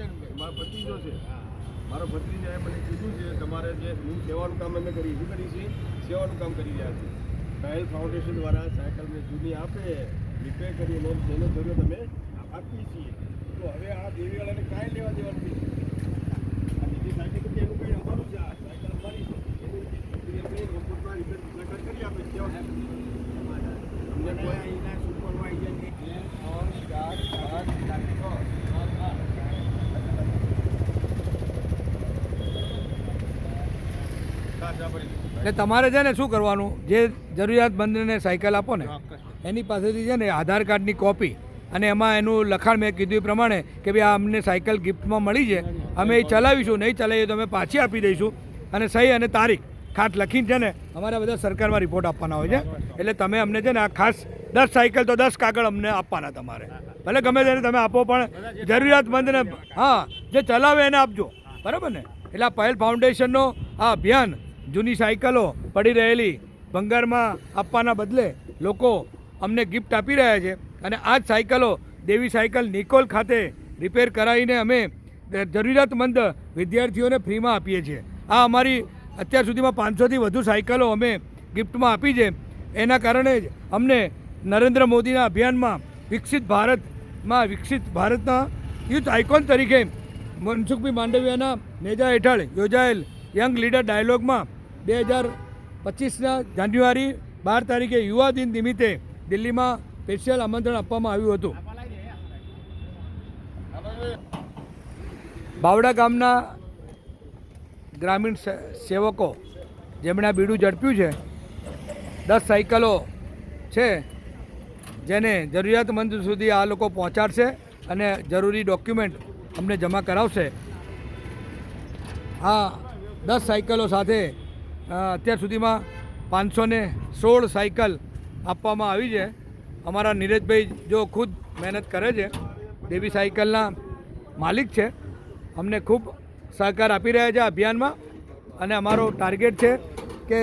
મારા ભત્રીજો છે. મારો ભત્રીજાએ મને કીધું છે, તમારે જે હું સેવાનું કામ અમે કરી, શું કરી છે? સેવાનું કામ કરી રહ્યા છીએ પહેલ ફાઉન્ડેશન દ્વારા સાયકલ મેં જૂની આપે રિપેર કરી અને જેનો જરૂર તમે આપીએ છીએ. તો હવે આ દેવીવાળાને કાંઈ લેવા દેવાનું નથી. આ બીજી સાયકલ એનું કંઈ અમારું છે. આ સાયકલ અમારી છે એનું એ અમે મફતમાં રિપેર સાયકલ કરી આપે છે અમને કોઈ એટલે તમારે છે ને શું કરવાનું? જે જરૂરિયાતમંદને સાયકલ આપો ને, એની પાસેથી છે ને આધાર કાર્ડની કોપી અને એમાં એનું લખાણ મેં કીધું પ્રમાણે કે ભાઈ આ અમને સાયકલ ગિફ્ટમાં મળી છે, અમે એ ચલાવીશું, નહીં ચલાવીએ તો અમે પાછી આપી દઈશું. અને સહી અને તારીખ ખાસ લખીને છે ને અમારે બધા સરકારમાં રિપોર્ટ આપવાના હોય છે. એટલે તમે અમને છે ને આ ખાસ દસ સાયકલ તો દસ કાગળ અમને આપવાના તમારે. ભલે ગમે તેને તમે આપો, પણ જરૂરિયાતમંદને હા, જે ચલાવે એને આપજો. બરાબર ને? એટલે આ પહેલ ફાઉન્ડેશનનો આ અભિયાન જૂની સાયકલો પડી રહેલી ભંગારમાં આપવાના બદલે લોકો અમને ગિફ્ટ આપી રહ્યા છે. અને આ જ સાયકલો દેવી સાયકલ નિકોલ ખાતે રિપેર કરાવીને અમે જરૂરિયાતમંદ વિદ્યાર્થીઓને ફ્રીમાં આપીએ છીએ. આ અમારી અત્યાર સુધીમાં પાંચસોથી વધુ સાયકલો અમે ગિફ્ટમાં આપી છે. એના કારણે જ અમને નરેન્દ્ર મોદીના અભિયાનમાં વિકસિત ભારતમાં વિકસિત ભારતના યુથ આઇકોન તરીકે મનસુખભાઈ માંડવિયાના નેજા હેઠળ યોજાયેલ યંગ લીડર ડાયલોગમાં બે હજાર પચીસના જાન્યુઆરી બાર તારીખે યુવા દિન નિમિત્તે દિલ્હીમાં સ્પેશિયલ આમંત્રણ આપવામાં આવ્યું હતું. બાવડા ગામના ગ્રામીણ સેવકો, જેમણે આ બીડું ઝડપ્યું છે, દસ સાયકલો છે જેને જરૂરિયાતમંદ સુધી આ લોકો પહોંચાડશે અને જરૂરી ડોક્યુમેન્ટ અમને જમા કરાવશે. આ દસ સાયકલો સાથે અત્યાર સુધીમાં પાંચસો ને સોળ સાયકલ આપવામાં આવી છે. અમારા નીરજભાઈ જો ખુદ મહેનત કરે છે, દેવી સાયકલના માલિક છે. અમને ખૂબ સહકાર આપી રહ્યા છે અભિયાનમાં અને અમારો ટાર્ગેટ છે કે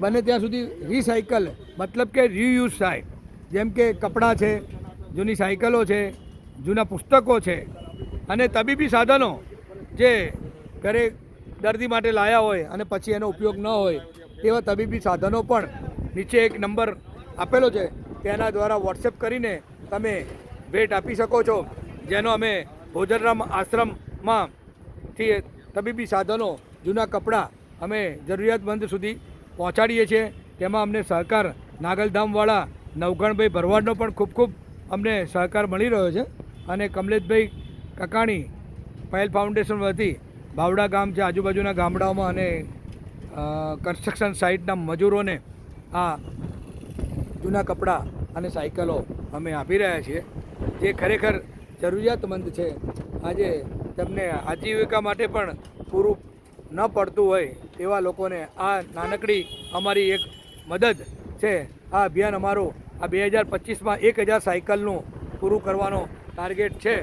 બને ત્યાં સુધી રિસાયકલ, મતલબ કે રીયુઝ થાય. જેમ કે કપડાં છે, જૂની સાયકલો છે, જૂના પુસ્તકો છે અને તબીબી સાધનો જે ઘરે દર્દી માટે લાયા હોય અને પછી એનો ઉપયોગ ન હોય તેવા તબીબી સાધનો પણ નીચે એક નંબર આપેલો છે. તેના દ્વારા વોટ્સએપ કરીને તમે ભેટ આપી શકો છો, જેનો અમે ભોજનરામ આશ્રમમાં થી તબીબી સાધનો, જૂના કપડાં અમે જરૂરિયાતમંદ સુધી પહોંચાડીએ છીએ. તેમાં અમને સહકાર નાગલધામવાળા નવગણભાઈ ભરવાડનો પણ ખૂબ ખૂબ અમને સહકાર મળી રહ્યો છે. અને કમલેશભાઈ કકાણી પહેલ ફાઉન્ડેશન વતી બાવડા ગામ છે, આજુબાજુના ગામડાઓમાં અને કન્સ્ટ્રક્શન સાઇટના મજૂરોને આ જૂના કપડાં અને સાયકલો અમે આપી રહ્યા છીએ, જે ખરેખર જરૂરિયાતમંદ છે. આજે તેમને આજીવિકા માટે પણ પૂરું ન પડતું હોય તેવા લોકોને આ નાનકડી અમારી એક મદદ છે. આ અભિયાન અમારું આ બે હજાર પચીસમાં એક હજાર સાયકલનું પૂરું કરવાનો ટાર્ગેટ છે.